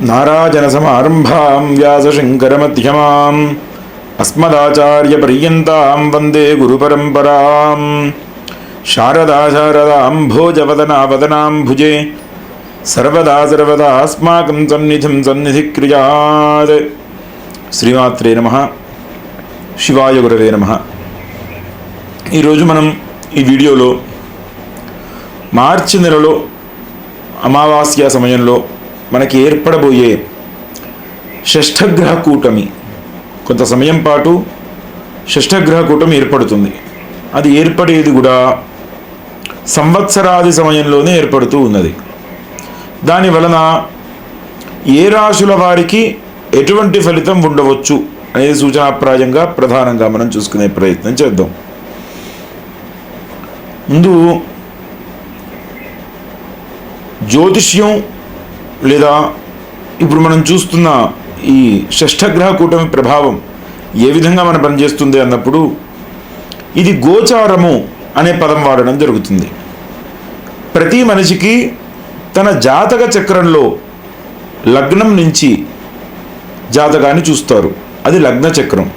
నారాజనసమారంభాం వ్యాసశంకరమధ్యమాం అస్మదాచార్యపర్యంతాం వందే గురుపరంపరాం శారదా శారదాం భోజవదనావదనాం భుజే సర్వదా సర్వదా అస్మాకం సన్నిధిం సన్నిధిక్రియాత్ శ్రీమాత్రే నమ శివాయ గురవే నమ ఈరోజు మనం ఈ వీడియోలో మార్చి నెలలో అమావాస్య సమయంలో మనకి ఏర్పడబోయే షష్ఠగ్రహ కూటమి. కొంత సమయం పాటు షష్ఠగ్రహ కూటమి ఏర్పడుతుంది. అది ఏర్పడేది కూడా సంవత్సరాది సమయంలోనే ఏర్పడుతూ ఉన్నది. దాని వలన ఏ రాశుల వారికి ఎటువంటి ఫలితం ఉండవచ్చు అనేది సూచనాప్రాయంగా ప్రధానంగా మనం చూసుకునే ప్రయత్నం చేద్దాం. ముందు జ్యోతిష్యం లేదా ఇప్పుడు మనం చూస్తున్న ఈ షష్ఠగ్రహ కూటమి ప్రభావం ఏ విధంగా మన పనిచేస్తుంది అన్నప్పుడు ఇది గోచారము అనే పదం వాడడం జరుగుతుంది. ప్రతి మనిషికి తన జాతక చక్రంలో లగ్నం నుంచి జాతకాన్ని చూస్తారు. అది లగ్న చక్రం.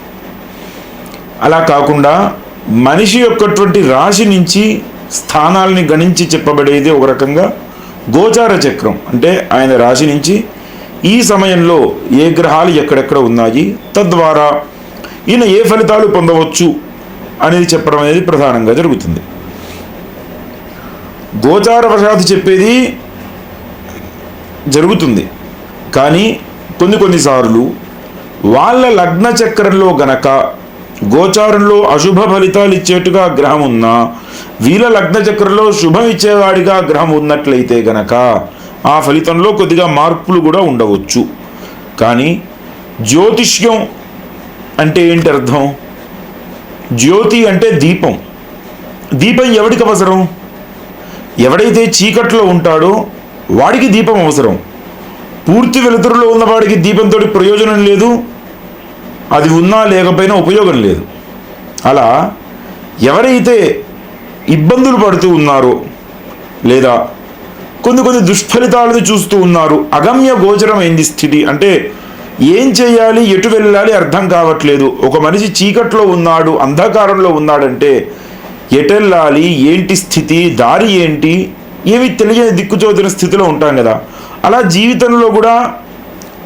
అలా కాకుండా మనిషి యొక్కటువంటి రాశి నుంచి స్థానాల్ని గణించి చెప్పబడేది ఒక రకంగా గోచార చక్రం అంటే ఆయన రాశి నుంచి ఈ సమయంలో ఏ గ్రహాలు ఎక్కడెక్కడ ఉన్నాయి తద్వారా ఈయన ఏ ఫలితాలు పొందవచ్చు అనేది చెప్పడం అనేది ప్రధానంగా జరుగుతుంది. గోచార వశాత్తు చెప్పేది జరుగుతుంది. కానీ కొన్ని కొన్నిసార్లు వాళ్ళ లగ్న చక్రంలో గనక గోచారంలో అశుభ ఫలితాలు ఇచ్చేట్టుగా గ్రహం ఉన్నా వీల లగ్న చక్రంలో శుభం ఇచ్చేవాడిగా గ్రహం ఉన్నట్లయితే గనక ఆ ఫలితంలో కొద్దిగా మార్పులు కూడా ఉండవచ్చు. కానీ జ్యోతిష్యం అంటే ఏంటి అర్థం? జ్యోతి అంటే దీపం. దీపం ఎవడికి అవసరం? ఎవడైతే చీకట్లో ఉంటాడో వాడికి దీపం అవసరం. పూర్తి వెలుతురులో ఉన్నవాడికి దీపంతో ప్రయోజనం లేదు. అది ఉన్నా లేకపోయినా ఉపయోగం లేదు. అలా ఎవరైతే ఇబ్బందులు పడుతూ ఉన్నారు లేదా కొన్ని కొన్ని దుష్ఫలితాలను చూస్తూ ఉన్నారు. అగమ్య గోచరమైంది స్థితి? అంటే ఏం చేయాలి? ఎటు వెళ్ళాలి? అర్థం కావట్లేదు. ఒక మనిషి చీకట్లో ఉన్నాడు అంధకారంలో ఉన్నాడంటే ఎటెళ్ళాలి? ఏంటి స్థితి? దారి ఏంటి? ఏమి తెలియని దిక్కుచోదిన స్థితిలో ఉంటాం కదా. అలా జీవితంలో కూడా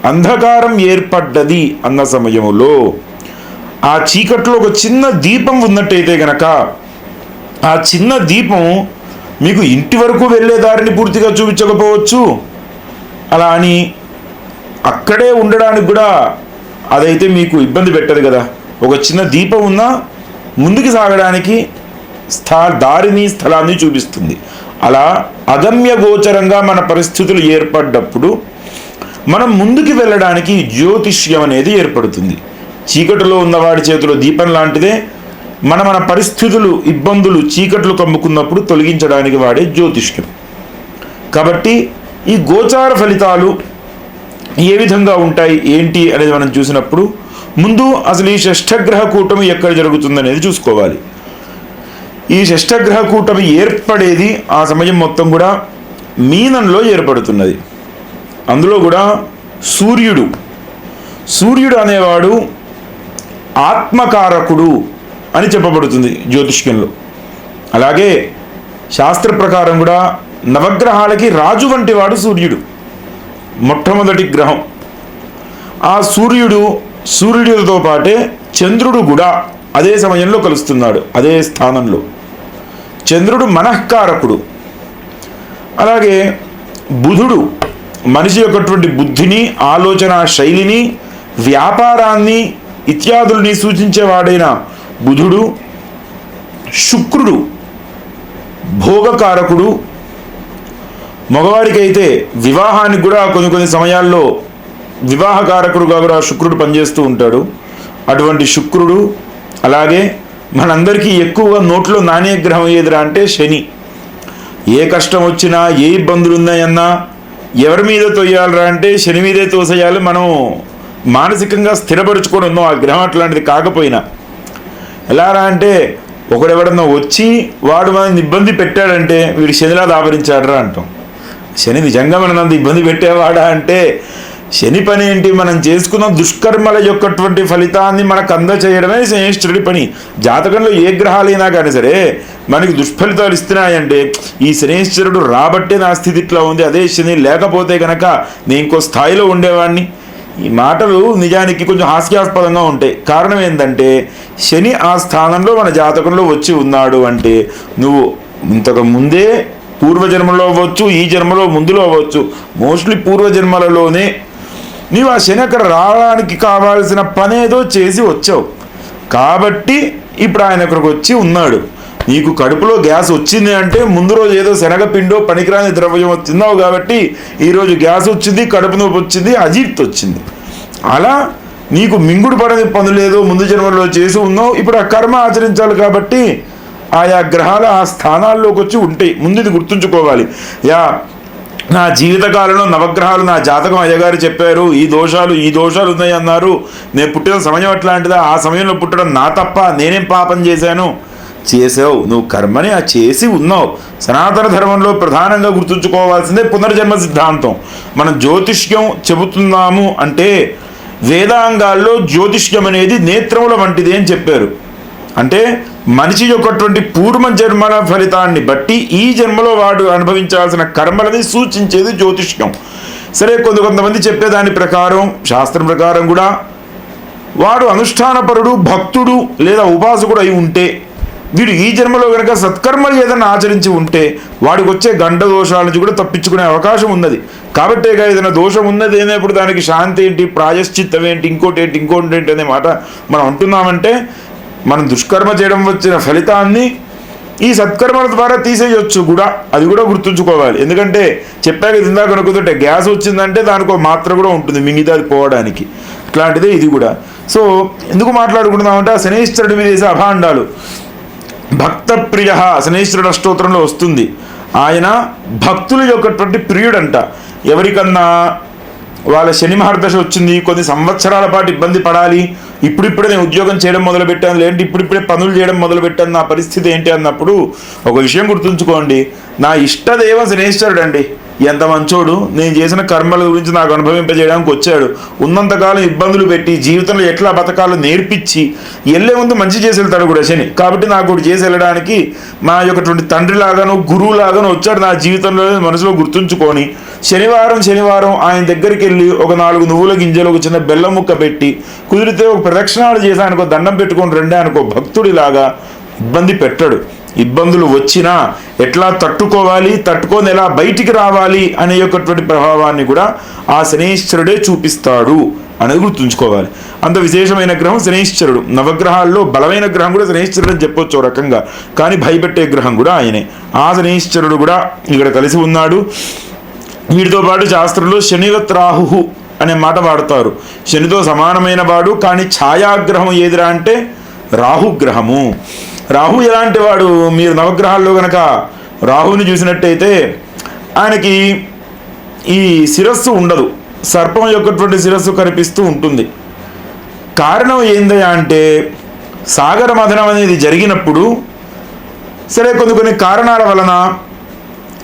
అంధకారం ఏర్పడ్డది అన్న సమయంలో ఆ చీకట్లో ఒక చిన్న దీపం ఉన్నట్టయితే గనక ఆ చిన్న దీపం మీకు ఇంటి వరకు వెళ్ళే దారిని పూర్తిగా చూపించకపోవచ్చు. అలా అని అక్కడే ఉండడానికి కూడా అదైతే మీకు ఇబ్బంది పెట్టదు కదా. ఒక చిన్న దీపం ఉన్నా ముందుకు సాగడానికి స్థా దారిని స్థలాన్ని చూపిస్తుంది. అలా అగమ్య గోచరంగా మన పరిస్థితులు ఏర్పడ్డప్పుడు మనం ముందుకు వెళ్ళడానికి జ్యోతిష్యం అనేది ఏర్పడుతుంది. చీకటిలో ఉన్నవాడి చేతిలో దీపం లాంటిదే మన మన పరిస్థితులు ఇబ్బందులు చీకట్లు కమ్ముకున్నప్పుడు తొలగించడానికి వాడే జ్యోతిష్యం కాబట్టి ఈ గోచార ఫలితాలు ఏ విధంగా ఉంటాయి ఏంటి అనేది మనం చూసినప్పుడు ముందు అసలు ఈ షష్ఠగ్రహ కూటమి ఎక్కడ జరుగుతుందనేది చూసుకోవాలి. ఈ షష్ఠగ్రహ కూటమి ఏర్పడేది ఆ సమయం మొత్తం కూడా మీనంలో ఏర్పడుతున్నది. అందులో కూడా సూర్యుడు. సూర్యుడు అనేవాడు ఆత్మకారకుడు. అని చెప్పబడుతుంది జ్యోతిష్యంలో. అలాగే శాస్త్ర ప్రకారం కూడా నవగ్రహాలకి రాజు వంటి వాడు సూర్యుడు. మొట్టమొదటి గ్రహం. ఆ సూర్యుడు సూర్యుడితో పాటే చంద్రుడు కూడా అదే సమయంలో కలుస్తున్నాడు అదే స్థానంలో. చంద్రుడు మనఃకారకుడు. అలాగే బుధుడు మనిషి యొక్కటువంటి బుద్ధిని ఆలోచన శైలిని వ్యాపారాన్ని ఇత్యాదుల్ని సూచించేవాడైన బుధుడు శుక్రుడు భోగకారకుడు. మగవాడికైతే వివాహానికి కూడా కొన్ని కొన్ని సమయాల్లో వివాహకారకుడుగా కూడా శుక్రుడు పనిచేస్తూ ఉంటాడు. అటువంటి శుక్రుడు అలాగే మనందరికీ ఎక్కువగా నోట్లో నాణ్య గ్రహం ఏదిరా అంటే శని. ఏ కష్టం వచ్చినా ఏ ఇబ్బందులు ఉన్నాయన్నా ఎవరి మీద తొయ్యాలరా అంటే శని మీదే తోసేయాలి. మనం మానసికంగా స్థిరపరుచుకొని ఉన్నాం. ఆ గ్రహం అట్లాంటిది కాకపోయినా ఎలారా అంటే ఒకడెవడన్నా వచ్చి వాడు మనల్ని ఇబ్బంది పెట్టాడంటే వీడు శనిలా దాపరించాడరా అంటాం. శని నిజంగా మనం అంత ఇబ్బంది పెట్టేవాడా అంటే శని పని ఏంటి? మనం చేసుకున్న దుష్కర్మల యొక్కటువంటి ఫలితాన్ని మనకు అందచేయడమే శనిష్ఠుడి పని. జాతకంలో ఏ గ్రహాలైనా కానీ సరే మనకి దుష్ఫలితాలు ఇస్తున్నాయంటే ఈ శనిశ్వరుడు రాబట్టే నా స్థితి ఇట్లా ఉంది. అదే శని లేకపోతే కనుక నేను ఇంకో స్థాయిలో ఉండేవాడిని ఈ మాటలు నిజానికి కొంచెం హాస్యాస్పదంగా ఉంటాయి. కారణం ఏంటంటే శని ఆ స్థానంలో మన జాతకంలో వచ్చి ఉన్నాడు అంటే నువ్వు ఇంతకు ముందే పూర్వజన్మలో అవ్వచ్చు ఈ జన్మలో ముందులో అవ్వచ్చు మోస్ట్లీ పూర్వజన్మలలోనే నీవు ఆ శని అక్కడ రావడానికి కావాల్సిన పనేదో చేసి వచ్చావు. కాబట్టి ఇప్పుడు ఆయన అక్కడికి వచ్చి ఉన్నాడు. నీకు కడుపులో గ్యాస్ వచ్చింది అంటే ముందు రోజు ఏదో శనగపిండో పనికిరాని ద్రవ్యం తిన్నావు కాబట్టి ఈరోజు గ్యాస్ వచ్చింది కడుపు నొప్పి వచ్చింది అజీర్తి వచ్చింది. అలా నీకు మింగుడు పడని పనులేదో ముందు జన్మలో చేసి ఉన్నావు ఇప్పుడు ఆ కర్మ ఆచరించాలి కాబట్టి ఆయా గ్రహాలు ఆ స్థానాల్లోకి వచ్చి ఉంటాయి. ముందు ఇది గుర్తుంచుకోవాలి. యా నా జీవితకాలంలో నవగ్రహాలు నా జాతకం అయ్యగారు చెప్పారు ఈ దోషాలు ఈ దోషాలు ఉన్నాయి అన్నారు నేను పుట్టిన సమయం అట్లాంటిదా? ఆ సమయంలో పుట్టడం నా తప్ప నేనేం పాపం చేశాను? చేసావు. నువ్వు కర్మని ఆ చేసి ఉన్నావు. సనాతన ధర్మంలో ప్రధానంగా గుర్తుంచుకోవాల్సిందే పునర్జన్మ సిద్ధాంతం. మనం జ్యోతిష్యం చెబుతున్నాము అంటే వేదాంగాల్లో జ్యోతిష్యం అనేది నేత్రముల వంటిది అని చెప్పారు. అంటే మనిషి యొక్కటువంటి పూర్వ జన్మల ఫలితాన్ని బట్టి ఈ జన్మలో వాడు అనుభవించాల్సిన కర్మలని సూచించేది జ్యోతిష్యం. సరే కొంత కొంతమంది చెప్పేదాని ప్రకారం శాస్త్రం ప్రకారం కూడా వాడు అనుష్ఠానపరుడు భక్తుడు లేదా ఉపాసకుడు అయి ఉంటే వీడు ఈ జన్మలో కనుక సత్కర్మలు ఏదైనా ఆచరించి ఉంటే వాడికి వచ్చే గండ దోషాల నుంచి కూడా తప్పించుకునే అవకాశం ఉన్నది. కాబట్టేగా ఏదైనా దోషం ఉన్నది ఏమైనప్పుడు దానికి శాంతి ఏంటి ప్రాయశ్చిత్తం ఏంటి ఇంకోటి ఏంటి ఇంకోటి ఏంటి అనే మాట మనం అంటున్నామంటే మనం దుష్కర్మ చేయడం వచ్చిన ఫలితాన్ని ఈ సత్కర్మల ద్వారా తీసేయొచ్చు కూడా. అది కూడా గుర్తుంచుకోవాలి. ఎందుకంటే చెప్పాక ఇది ఇందాక అనుకుంటుంటే గ్యాస్ వచ్చిందంటే దానికి ఒక మాత్ర కూడా ఉంటుంది మిగతా అది పోవడానికి. అట్లాంటిదే ఇది కూడా. సో ఎందుకు మాట్లాడుకుంటున్నామంటే ఆ శనేశ్వరుడి మీద వేసే అభాండాలు. భక్త ప్రియ శనేశ్వరుడు అష్టోత్తరంలో వస్తుంది. ఆయన భక్తుల యొక్కటువంటి ప్రియుడంట. ఎవరికన్నా వాళ్ళ శని మహర్దశ వచ్చింది కొన్ని సంవత్సరాల పాటు ఇబ్బంది పడాలి ఇప్పుడిప్పుడే నేను ఉద్యోగం చేయడం మొదలుపెట్టాను లేదంటే ఇప్పుడిప్పుడే పనులు చేయడం మొదలుపెట్టాను నా పరిస్థితి ఏంటి అన్నప్పుడు ఒక విషయం గుర్తుంచుకోండి. నా ఇష్టదేవ శనేశ్వరుడు అండి ఎంత మంచోడు? నేను చేసిన కర్మల గురించి నాకు అనుభవింపజేయడానికి వచ్చాడు. ఉన్నంతకాలం ఇబ్బందులు పెట్టి జీవితంలో ఎట్లా బతకాలో నేర్పించి వెళ్ళే ముందు మంచి చేసి వెళ్తాడు కూడా శని. కాబట్టి నాకు ఒకటి చేసి వెళ్ళడానికి మా యొక్కటువంటి తండ్రిలాగాను గురువులాగాను వచ్చాడు నా జీవితంలో మనసులో గుర్తుంచుకొని. శనివారం శనివారం ఆయన దగ్గరికి వెళ్ళి ఒక నాలుగు నువ్వుల గింజలు ఒక చిన్న బెల్లం ముక్క పెట్టి కుదిరితే ఒక ప్రదక్షిణాలు చేసి ఆయనకు దండం పెట్టుకొని రెండే అనుకో భక్తుడిలాగా ఇబ్బంది పెట్టాడు. ఇబ్బందులు వచ్చినా ఎట్లా తట్టుకోవాలి తట్టుకొని ఎలా బయటికి రావాలి అనే యొక్కటువంటి ప్రభావాన్ని కూడా ఆ శనేశ్వరుడే చూపిస్తాడు అనేది గుర్తుంచుకోవాలి అంత విశేషమైన గ్రహం శనేశ్వరుడు. నవగ్రహాల్లో బలమైన గ్రహం కూడా శనేశ్వరుడు అని చెప్పొచ్చు రకంగా. కానీ భయపెట్టే గ్రహం కూడా ఆయనే. ఆ శనేశ్వరుడు కూడా ఇక్కడ కలిసి ఉన్నాడు. వీటితో పాటు శాస్త్రంలో శనివత్రాహు అనే మాట వాడతారు. శనితో సమానమైన వాడు కానీ ఛాయాగ్రహం ఏదిరా అంటే రాహుగ్రహము. రాహు ఎలాంటి వాడు? మీరు నవగ్రహాల్లో గనక రాహుని చూసినట్టయితే ఆయనకి ఈ శిరస్సు ఉండదు. సర్పం యొక్కటువంటి శిరస్సు కనిపిస్తూ ఉంటుంది. కారణం ఏందయ్యా అంటే సాగర మథనం అనేది జరిగినప్పుడు సరే కొన్ని కొన్ని కారణాల వలన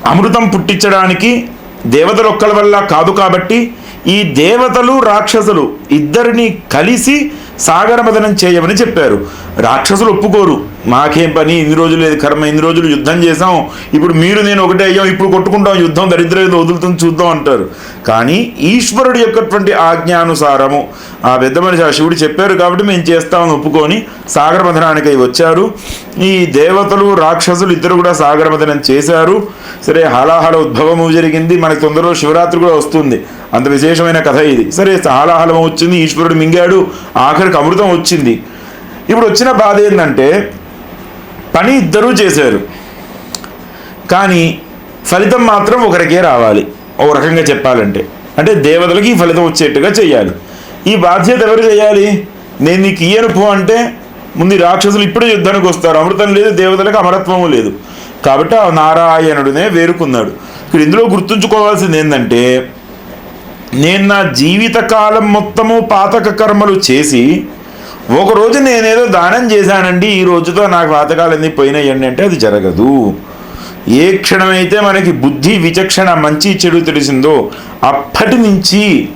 అమృతం పుట్టించడానికి దేవతలు ఒక్కల వల్ల కాదు కాబట్టి ఈ దేవతలు రాక్షసులు ఇద్దరిని కలిసి సాగర మథనం చేయమని చెప్పారు. రాక్షసులు ఒప్పుకోరు. మాకేం పని? ఇన్ని రోజులు లేదు కర్మ ఇన్ని రోజులు యుద్ధం చేసాం ఇప్పుడు మీరు నేను ఒకటే అయ్యాం ఇప్పుడు కొట్టుకుంటాం యుద్ధం దరిద్ర ఏదో వదులుతుంది చూద్దాం అంటారు. కానీ ఈశ్వరుడు యొక్కటువంటి ఆజ్ఞానుసారము ఆ పెద్ద మనిషి ఆ శివుడు చెప్పారు కాబట్టి మేము చేస్తామని ఒప్పుకొని సాగరమథనానికి వచ్చారు. ఈ దేవతలు రాక్షసులు ఇద్దరు కూడా సాగరమథనం చేశారు. సరే హలాహల ఉద్భవము జరిగింది. మనకి తొందరలో శివరాత్రి కూడా వస్తుంది. అంత విశేషమైన కథ ఇది. సరే హాలాహలం వచ్చింది ఈశ్వరుడు మింగాడు ఆఖరికి అమృతం వచ్చింది. ఇప్పుడు వచ్చిన బాధ ఏంటంటే పని ఇద్దరూ చేశారు. కానీ ఫలితం మాత్రం ఒకరికే రావాలి. ఒక రకంగా చెప్పాలంటే. అంటే దేవతలకి ఈ ఫలితం వచ్చేట్టుగా చేయాలి ఈ బాధ్యత ఎవరు చేయాలి? నేను నీకు ఇయ్యను పో అంటే ముందు రాక్షసులు ఇప్పుడే యుద్ధానికి వస్తారు. అమృతం లేదు దేవతలకు అమరత్వము లేదు. కాబట్టి ఆ నారాయణుడినే వేరుకున్నాడు. ఇక్కడ ఇందులో గుర్తుంచుకోవాల్సింది ఏంటంటే నేను నా జీవితకాలం మొత్తము పాతక కర్మలు చేసి ఒకరోజు నేనేదో దానం చేశానండి ఈ రోజుతో నాకు పాతకాలన్నీ పోయినాయండి అంటే అది జరగదు. ఏ క్షణమైతే మనకి బుద్ధి విచక్షణ మంచి చెడు తెలిసిందో అప్పటి నుంచి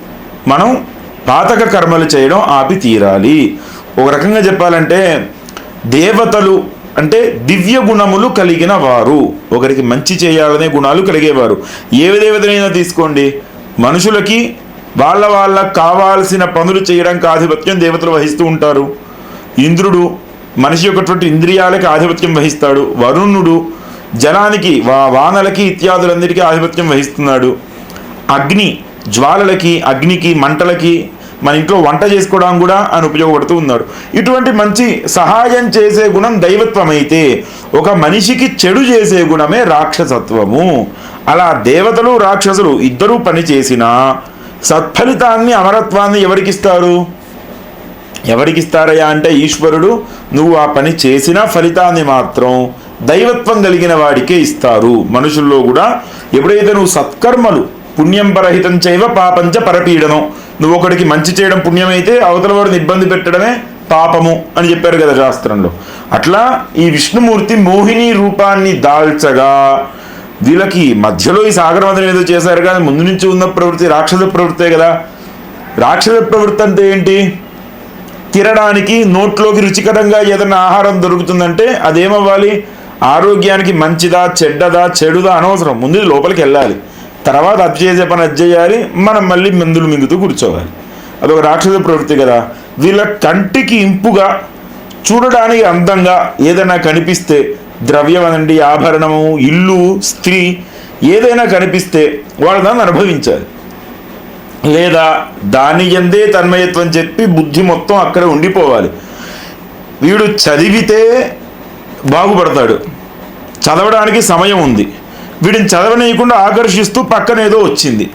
మనం పాతక కర్మలు చేయడం ఆపి తీరాలి. ఒక రకంగా చెప్పాలంటే దేవతలు అంటే దివ్య గుణములు కలిగిన వారు. ఒకరికి మంచి చేయాలనే గుణాలు కలిగేవారు. ఏ దేవతనైనా తీసుకోండి? మనుషులకి వాళ్ళ వాళ్ళకు కావాల్సిన పనులు చేయడానికి ఆధిపత్యం దేవతలు వహిస్తూ ఉంటారు. ఇంద్రుడు మనిషి యొక్కటువంటి ఇంద్రియాలకి ఆధిపత్యం వహిస్తాడు. వరుణుడు జలానికి వా వానలకి ఇత్యాదులందరికీ ఆధిపత్యం వహిస్తున్నాడు. అగ్ని జ్వాలలకి అగ్నికి మంటలకి మన ఇంట్లో వంట చేసుకోవడానికి కూడా ఆయన ఉపయోగపడుతూ ఉన్నాడు. ఇటువంటి మంచి సహాయం చేసే గుణం దైవత్వం అయితే ఒక మనిషికి చెడు చేసే గుణమే రాక్షసత్వము. అలా దేవతలు రాక్షసులు ఇద్దరూ పని చేసినా సత్ఫలితాన్ని అమరత్వాన్ని ఎవరికిస్తారు? ఎవరికిస్తారయ్యా అంటే ఈశ్వరుడు నువ్వు ఆ పని చేసిన ఫలితాన్ని మాత్రం దైవత్వం కలిగిన వాడికే ఇస్తారు. మనుషుల్లో కూడా ఎప్పుడైతే నువ్వు సత్కర్మలు పుణ్యం పరహితం చేయవ పాపంచ పరపీడనం నువ్వు ఒకడికి మంచి చేయడం పుణ్యమైతే అవతల వాడిని ఇబ్బంది పెట్టడమే పాపము అని చెప్పారు కదా శాస్త్రంలో. అట్లా ఈ విష్ణుమూర్తి మోహిని రూపాన్ని దాల్చగా వీళ్ళకి మధ్యలో ఈ సాగరమదనం ఏదో చేశారు కానీ ముందు నుంచి ఉన్న ప్రవృత్తి రాక్షస ప్రవృత్తే కదా. రాక్షస ప్రవృత్తి అంటే ఏంటి? తినడానికి నోట్లోకి రుచికరంగా ఏదైనా ఆహారం దొరుకుతుందంటే అదేమవ్వాలి? ఆరోగ్యానికి మంచిదా చెడ్డదా చెడుదా అనవసరం. ముందు లోపలికి వెళ్ళాలి. తర్వాత అది చేసే పని అది చేయాలి. మనం మళ్ళీ మందులు మింగుతూ కూర్చోవాలి. అదొక రాక్షస ప్రవృత్తి కదా. వీళ్ళ కంటికి ఇంపుగా చూడడానికి అందంగా ఏదైనా కనిపిస్తే ద్రవ్యం అనండి ఆభరణము ఇల్లు స్త్రీ ఏదైనా కనిపిస్తే వాడు దాన్ని అనుభవించాలి. లేదా దాని ఎందే తన్మయత్వం చెప్పి బుద్ధి మొత్తం అక్కడ ఉండిపోవాలి. వీడు చదివితే బాగుపడతాడు. చదవడానికి సమయం ఉంది. వీడిని చదవనీయకుండా ఆకర్షిస్తూ పక్కన ఏదో వచ్చింది.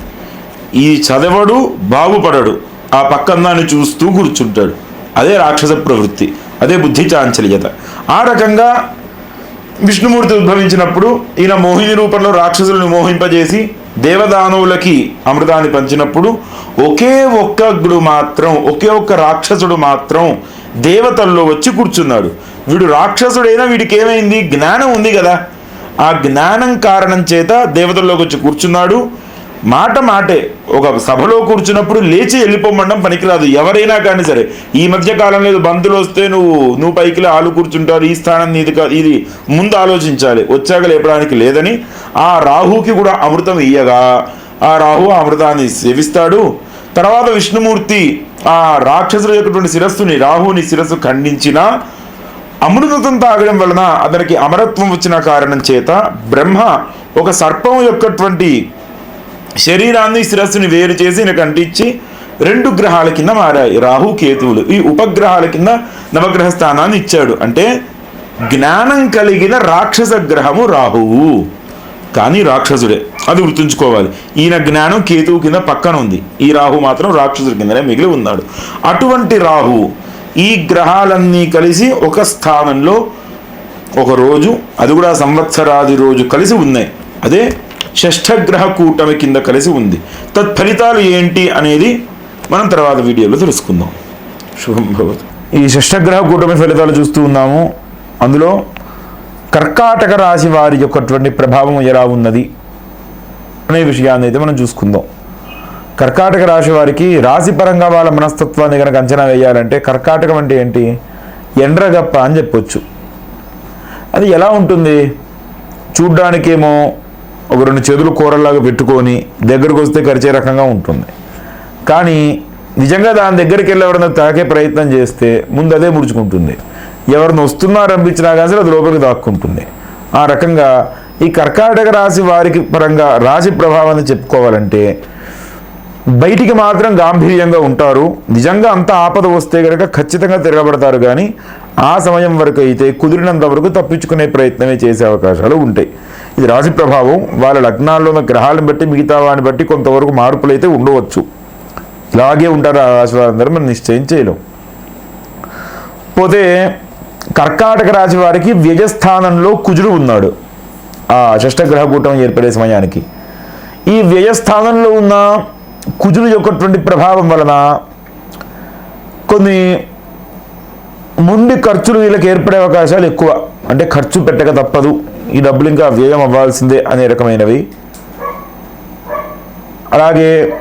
ఈ చదవడు బాగుపడడు. ఆ పక్కన దాన్ని చూస్తూ కూర్చుంటాడు. అదే రాక్షస ప్రవృత్తి అదే బుద్ధి చాంచల్యత. ఆ రకంగా విష్ణుమూర్తి ఉద్భవించినప్పుడు ఈయన మోహిని రూపంలో రాక్షసులను మోహింపజేసి దేవదానవులకి అమృతాన్ని పంచినప్పుడు ఒకే ఒక్కడు మాత్రం ఒకే ఒక్క రాక్షసుడు మాత్రం దేవతల్లో వచ్చి కూర్చున్నాడు. వీడు రాక్షసుడైనా వీడికి ఏమైంది? జ్ఞానం ఉంది కదా. ఆ జ్ఞానం కారణం చేత దేవతల్లోకి వచ్చి కూర్చున్నాడు. మాట మాటే ఒక సభలో కూర్చున్నప్పుడు లేచి వెళ్ళిపోమండం పనికిరాదు. ఎవరైనా కానీ సరే ఈ మధ్య కాలంలో బంతులు వస్తే నువ్వు నువ్వు పైకి ఆలు కూర్చుంటారు ఈ స్థానం నీది కాదు ఇది ముందు ఆలోచించాలి. వచ్చాక లేపడానికి లేదని ఆ రాహుకి కూడా అమృతం ఇయ్యగా. ఆ రాహు ఆ అమృతాన్ని సేవిస్తాడు. తర్వాత విష్ణుమూర్తి ఆ రాక్షసుల యొక్కటువంటి శిరస్సుని రాహుని శిరస్సు ఖండించిన అమృతం తాగడం వలన అతనికి అమరత్వం వచ్చిన కారణం చేత బ్రహ్మ ఒక సర్పం యొక్కటువంటి శరీరాన్ని శిరస్సుని వేరు చేసి ఈయనకు అంటించి రెండు గ్రహాల కింద మారాయి. రాహు కేతువులు. ఈ ఉపగ్రహాల కింద నవగ్రహ స్థానాన్ని ఇచ్చాడు. అంటే జ్ఞానం కలిగిన రాక్షస గ్రహము రాహువు. కానీ రాక్షసుడే. అది గుర్తుంచుకోవాలి. ఈయన జ్ఞానం కేతువు కింద పక్కన ఉంది. ఈ రాహు మాత్రం రాక్షసుడి కిందనే మిగిలి ఉన్నాడు. అటువంటి రాహు ఈ గ్రహాలన్నీ కలిసి ఒక స్థానంలో ఒక రోజు అది కూడా సంవత్సరాది రోజు కలిసి ఉన్నాయి. అదే షష్ఠగ్రహ కూటమి కింద కలిసి ఉంది. తత్ఫలితాలు ఏంటి అనేది మనం తర్వాత వీడియోలో తెలుసుకుందాం. శుభం భవతు. ఈ షష్ఠగ్రహ కూటమి ఫలితాలు చూస్తూ ఉన్నాము. అందులో కర్కాటక రాశి వారి యొక్కటువంటి ప్రభావం ఎలా ఉన్నది అనే విషయాన్ని అయితే మనం చూసుకుందాం. కర్కాటక రాశి వారికి రాశిపరంగా వాళ్ళ మనస్తత్వాన్ని కనుక అంచనా వేయాలంటే కర్కాటకం అంటే ఏంటి? ఎండ్రగప్ప అని చెప్పొచ్చు. అది ఎలా ఉంటుంది? చూడ్డానికేమో ఒక రెండు చేతులు కూరల్లాగా పెట్టుకొని దగ్గరకు వస్తే కరిచే రకంగా ఉంటుంది. కానీ నిజంగా దాని దగ్గరికి వెళ్ళి ఎవరైనా తాకే ప్రయత్నం చేస్తే ముందు అదే ముడుచుకుంటుంది. ఎవరిని వస్తున్నారు అనిపించినా కానీ సరే అది లోపలికి దాక్కుంటుంది. ఆ రకంగా ఈ కర్కాటక రాశి వారికి పరంగా రాశి ప్రభావాన్ని చెప్పుకోవాలంటే బయటికి మాత్రం గాంభీర్యంగా ఉంటారు. నిజంగా అంత ఆపద వస్తే కనుక ఖచ్చితంగా తిరగబడతారు కానీ ఆ సమయం వరకు అయితే కుదిరినంత వరకు తప్పించుకునే ప్రయత్నమే చేసే అవకాశాలు ఉంటాయి. ఇది రాశి ప్రభావం. వాళ్ళ లగ్నాల్లో ఉన్న గ్రహాలను బట్టి మిగతా వాడిని బట్టి కొంతవరకు మార్పులు అయితే ఉండవచ్చు. ఇలాగే ఉంటారు ఆ రాశి వారందరూ మనం నిశ్చయం చేయలేం. పోతే కర్కాటక రాశి వారికి వ్యయస్థానంలో కుజుడు ఉన్నాడు. ఆ షష్టగ్రహ కూటం ఏర్పడే సమయానికి. ఈ వ్యయస్థానంలో ఉన్న కుజుడు యొక్కటువంటి ప్రభావం వలన కొన్ని ముండి ఖర్చులు వీళ్ళకి ఏర్పడే అవకాశాలు ఎక్కువ. అంటే ఖర్చు పెట్టక తప్పదు. ఈ డబ్బులు ఇంకా వ్యయం అవ్వాల్సిందే అనే రకమైనవి. అలాగే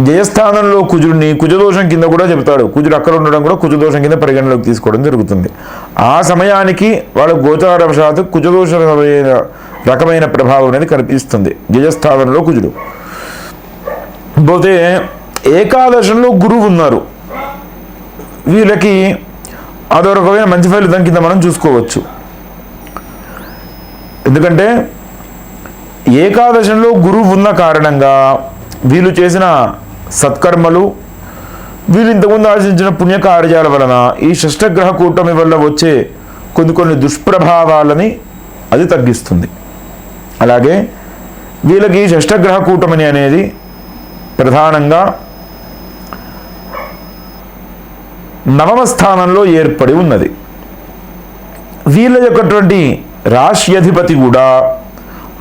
జయస్థానంలో కుజుడిని కుజదోషం కింద కూడా చెబుతాడు. కుజుడు అక్కడ ఉండడం కూడా కుజదోషం కింద పరిగణలోకి తీసుకోవడం జరుగుతుంది. ఆ సమయానికి వాళ్ళ గోచారవశాత్తు కుజదోష రకమైన రకమైన ప్రభావం అనేది కనిపిస్తుంది జయస్థానంలో కుజుడు. పోతే ఏకాదశంలో గురువు ఉన్నారు. వీళ్ళకి అదో రకమైన మంచి ఫలితం కింద మనం చూసుకోవచ్చు. ఎందుకంటే ఏకాదశంలో గురువు ఉన్న కారణంగా వీళ్ళు చేసిన సత్కర్మలు వీళ్ళు ఇంతకుముందు ఆశించిన పుణ్యకార్యాల వలన ఈ షష్టగ్రహ కూటమి వల్ల వచ్చే కొన్ని కొన్ని దుష్ప్రభావాలని అది తగ్గిస్తుంది. అలాగే వీళ్ళకి ఈ షష్టగ్రహ కూటమిని అనేది ప్రధానంగా నవమ స్థానంలో ఏర్పడి ఉన్నది. వీళ్ళ యొక్కటువంటి రాశి అధిపతి కూడా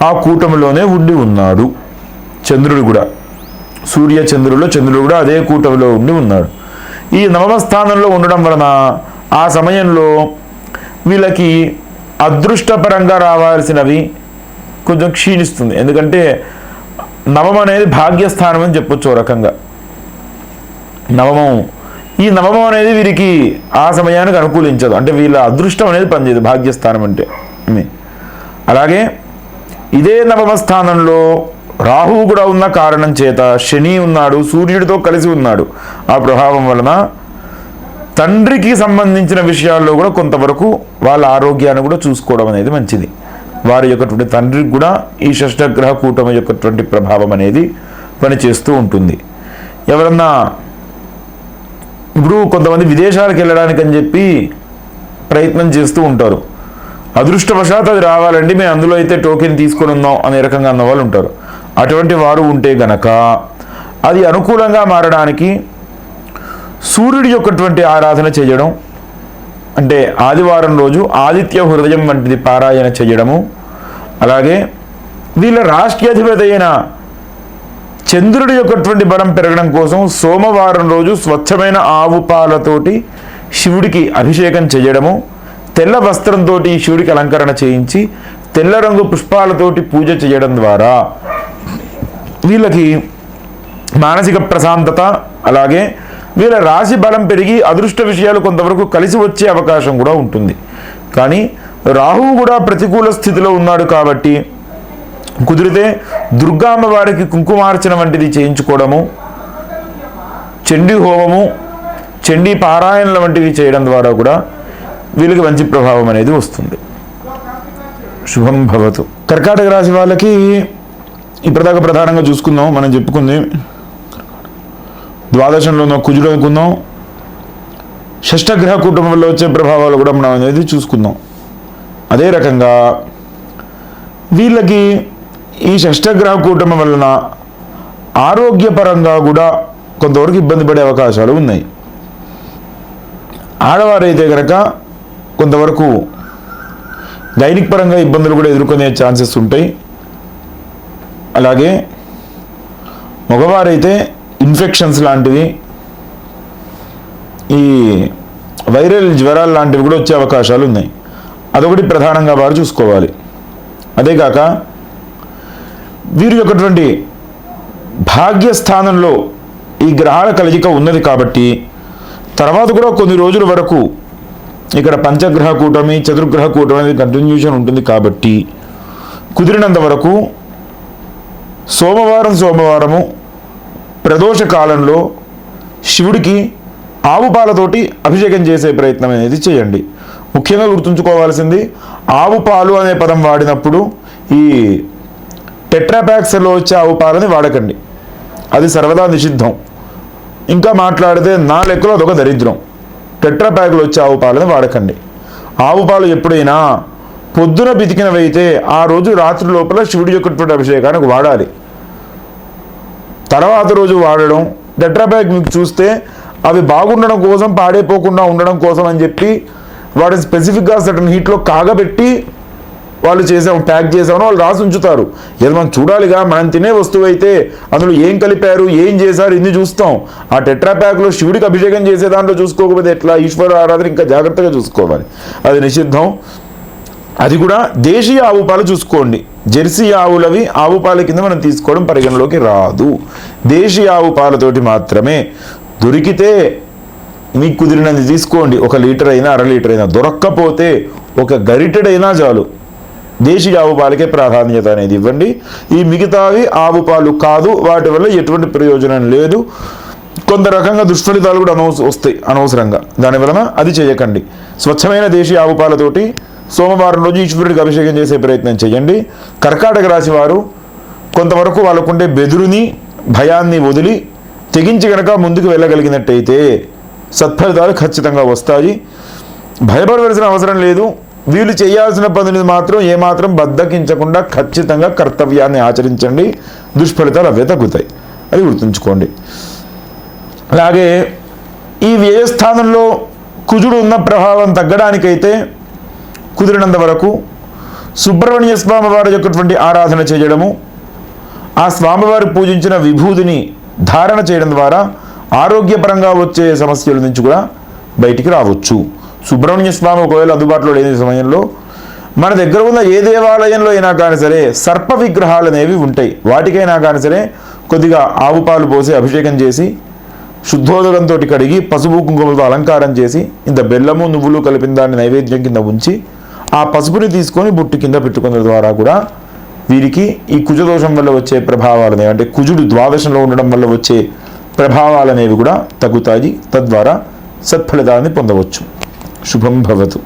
ఆ కూటమిలోనే ఉండి ఉన్నాడు. చంద్రుడు కూడా. సూర్య చంద్రుల్లో చంద్రుడు కూడా అదే కూటమిలో ఉండి ఉన్నాడు. ఈ నవమ స్థానంలో ఉండడం వలన ఆ సమయంలో వీళ్ళకి అదృష్టపరంగా రావాల్సినవి కొంచెం క్షీణిస్తుంది. ఎందుకంటే నవమం అనేది భాగ్యస్థానం అని చెప్పొచ్చు రకంగా. నవమం ఈ నవమం అనేది వీరికి ఆ సమయానికి అనుకూలించదు. అంటే వీళ్ళ అదృష్టం అనేది పనిచేయదు భాగ్యస్థానం అంటే. అలాగే ఇదే నవమ స్థానంలో రాహువు కూడా ఉన్న కారణం చేత శని ఉన్నాడు సూర్యుడితో కలిసి ఉన్నాడు. ఆ ప్రభావం వలన తండ్రికి సంబంధించిన విషయాల్లో కూడా కొంతవరకు వాళ్ళ ఆరోగ్యాన్ని కూడా చూసుకోవడం అనేది మంచిది. వారి యొక్కటువంటి తండ్రికి కూడా ఈ షష్టగ్రహ కూటమి యొక్కటువంటి ప్రభావం అనేది పనిచేస్తూ ఉంటుంది. ఎవరన్నా ఇప్పుడు కొంతమంది విదేశాలకు వెళ్ళడానికి అని చెప్పి ప్రయత్నం చేస్తూ ఉంటారు. అదృష్టవశాత్ అది రావాలండి మేము అందులో అయితే టోకెన్ తీసుకొని ఉన్నాం అనే రకంగా అన్న వాళ్ళు ఉంటారు. అటువంటి వారు ఉంటే గనక అది అనుకూలంగా మారడానికి సూర్యుడి యొక్కటువంటి ఆరాధన చేయడం అంటే ఆదివారం రోజు ఆదిత్య హృదయం వంటిది పారాయణ చేయడము అలాగే వీళ్ళ రాష్ట్రాధిపతి అయిన చంద్రుడి యొక్కటువంటి బలం పెరగడం కోసం సోమవారం రోజు స్వచ్ఛమైన ఆవు పాలతోటి శివుడికి అభిషేకం చేయడము తెల్ల వస్త్రంతో శివుడికి అలంకరణ చేయించి తెల్ల రంగు పుష్పాలతోటి పూజ చేయడం ద్వారా వీళ్ళకి మానసిక ప్రశాంతత అలాగే వీళ్ళ రాశి బలం పెరిగి అదృష్ట విషయాలు కొంతవరకు కలిసి వచ్చే అవకాశం కూడా ఉంటుంది. కానీ రాహువు కూడా ప్రతికూల స్థితిలో ఉన్నాడు కాబట్టి కుదిరితే దుర్గామ్మ వారికి కుంకుమార్చన వంటిది చేయించుకోవడము చండీ హోమము చండీ పారాయణల వంటివి చేయడం ద్వారా కూడా వీళ్ళకి మంచి ప్రభావం అనేది వస్తుంది. శుభం భవతు. కర్కాటక రాశి వాళ్ళకి ఇప్పటిదాకా ప్రధానంగా చూసుకుందాం. మనం చెప్పుకుంది ద్వాదశంలో ఉన్న కుజుడు అనుకుందాం. షష్టగ్రహ కుటుంబంలో వచ్చే ప్రభావాలు కూడా మనం అనేది చూసుకుందాం. అదే రకంగా వీళ్ళకి ఈ షష్టగ్రహ కూటమి వలన ఆరోగ్యపరంగా కూడా కొంతవరకు ఇబ్బంది పడే అవకాశాలు ఉన్నాయి. ఆడవారైతే కనుక కొంతవరకు దైనిక పరంగా ఇబ్బందులు కూడా ఎదుర్కొనే ఛాన్సెస్ ఉంటాయి. అలాగే మగవారైతే ఇన్ఫెక్షన్స్ లాంటివి ఈ వైరల్ జ్వరాలు లాంటివి కూడా వచ్చే అవకాశాలు ఉన్నాయి. అదొకటి ప్రధానంగా వారు చూసుకోవాలి. అదే కాక వీరి యొక్కటువంటి భాగ్యస్థానంలో ఈ గ్రహాల కలయిక ఉన్నది కాబట్టి తర్వాత కూడా కొన్ని రోజుల వరకు ఇక్కడ పంచగ్రహ కూటమి చతుర్గ్రహ కూటమి అనేది కంటిన్యూషన్ ఉంటుంది కాబట్టి కుదిరినంత వరకు సోమవారం సోమవారము ప్రదోష కాలంలో శివుడికి ఆవు పాలతోటి అభిషేకం చేసే ప్రయత్నం అనేది చేయండి. ముఖ్యంగా గుర్తుంచుకోవాల్సింది ఆవు పాలు అనే పదం వాడినప్పుడు ఈ టెట్రాప్యాక్స్లో వచ్చే ఆవు పాలని వాడకండి. అది సర్వదా నిషిద్ధం. ఇంకా మాట్లాడితే నా లెక్కలో అదొక దరిద్రం. టెట్రాప్యాక్లు వచ్చే ఆవు పాలని వాడకండి. ఆవు పాలు ఎప్పుడైనా పొద్దున పితికినవైతే ఆ రోజు రాత్రి లోపల శివుడి యొక్క అభిషేకానికి వాడాలి. తర్వాత రోజు వాడడం టెట్రాప్యాక్ మీకు చూస్తే అవి బాగుండడం కోసం పాడైపోకుండా ఉండడం కోసం అని చెప్పి వాటిని స్పెసిఫిక్గా సటన్ హీట్లో కాగబెట్టి వాళ్ళు చేసాం ప్యాక్ చేసామని వాళ్ళు రాసి ఉంచుతారు. ఏదో మనం చూడాలిగా మనం తినే వస్తువు అయితే అందులో ఏం కలిపారు ఏం చేశారు ఇన్ని చూస్తాం. ఆ టెట్రా ప్యాక్లో శివుడికి అభిషేకం చేసే దాంట్లో చూసుకోకపోతే ఎట్లా? ఈశ్వర ఆరాధన ఇంకా జాగ్రత్తగా చూసుకోవాలి. అది నిషిద్ధం. అది కూడా దేశీయ ఆవు పాలు చూసుకోండి. జెర్సీ ఆవులవి ఆవు పాల కింద మనం తీసుకోవడం పరిగణలోకి రాదు. దేశీయ ఆవు పాలతోటి మాత్రమే. దొరికితే మీకు కుదిరినది తీసుకోండి. ఒక లీటర్ అయినా అర లీటర్ అయినా. దొరక్కపోతే ఒక గరిటెడైనా చాలు. దేశీయ ఆవు పాలకే ప్రాధాన్యత అనేది ఇవ్వండి. ఈ మిగతావి ఆవు పాలు కాదు వాటి వల్ల ఎటువంటి ప్రయోజనం లేదు. కొంత రకంగా దుష్ఫలితాలు కూడా అనవస వస్తాయి అనవసరంగా. దానివలన అది చేయకండి. స్వచ్ఛమైన దేశీయ ఆవు పాలతోటి సోమవారం రోజు ఈశ్వరుడికి అభిషేకం చేసే ప్రయత్నం చేయండి. కర్కాటక రాశి వారు కొంతవరకు వాళ్ళకుండే బెదురుని భయాన్ని వదిలి తెగించి గనక ముందుకు వెళ్ళగలిగినట్టయితే సత్ఫలితాలు ఖచ్చితంగా వస్తాయి. భయపడవలసిన అవసరం లేదు. వీళ్ళు చేయాల్సిన పనులు మాత్రం ఏమాత్రం బద్దకించకుండా ఖచ్చితంగా కర్తవ్యాన్ని ఆచరించండి. దుష్ఫలితాలు అవే తగ్గుతాయి. అది గుర్తుంచుకోండి. అలాగే ఈ వ్యయస్థానంలో కుజుడు ఉన్న ప్రభావం తగ్గడానికైతే కుదిరినంత వరకు సుబ్రహ్మణ్య స్వామివారి యొక్కటువంటి ఆరాధన చేయడము ఆ స్వామివారు పూజించిన విభూతిని ధారణ చేయడం ద్వారా ఆరోగ్యపరంగా వచ్చే సమస్యల నుంచి కూడా బయటికి రావచ్చు. సుబ్రహ్మణ్య స్వామి ఒకవేళ అందుబాటులో లేని సమయంలో మన దగ్గర ఉన్న ఏ దేవాలయంలో అయినా కానీ సరే సర్ప విగ్రహాలు అనేవి ఉంటాయి. వాటికైనా కానీ సరే కొద్దిగా ఆవు పాలు పోసి అభిషేకం చేసి శుద్ధోదకంతో కడిగి పసుపు కుంకుమలతో అలంకారం చేసి ఇంత బెల్లము నువ్వులు కలిపిన దాన్ని నైవేద్యం కింద ఉంచి ఆ పసుపుని తీసుకొని బుట్టు కింద పెట్టుకున్న ద్వారా కూడా వీరికి ఈ కుజదోషం వల్ల వచ్చే ప్రభావాలు అనేవి అంటే కుజుడు ద్వాదశంలో ఉండడం వల్ల వచ్చే ప్రభావాలు అనేవి కూడా తగ్గుతాయి. తద్వారా సత్ఫలితాన్ని పొందవచ్చు. శుభం భవతు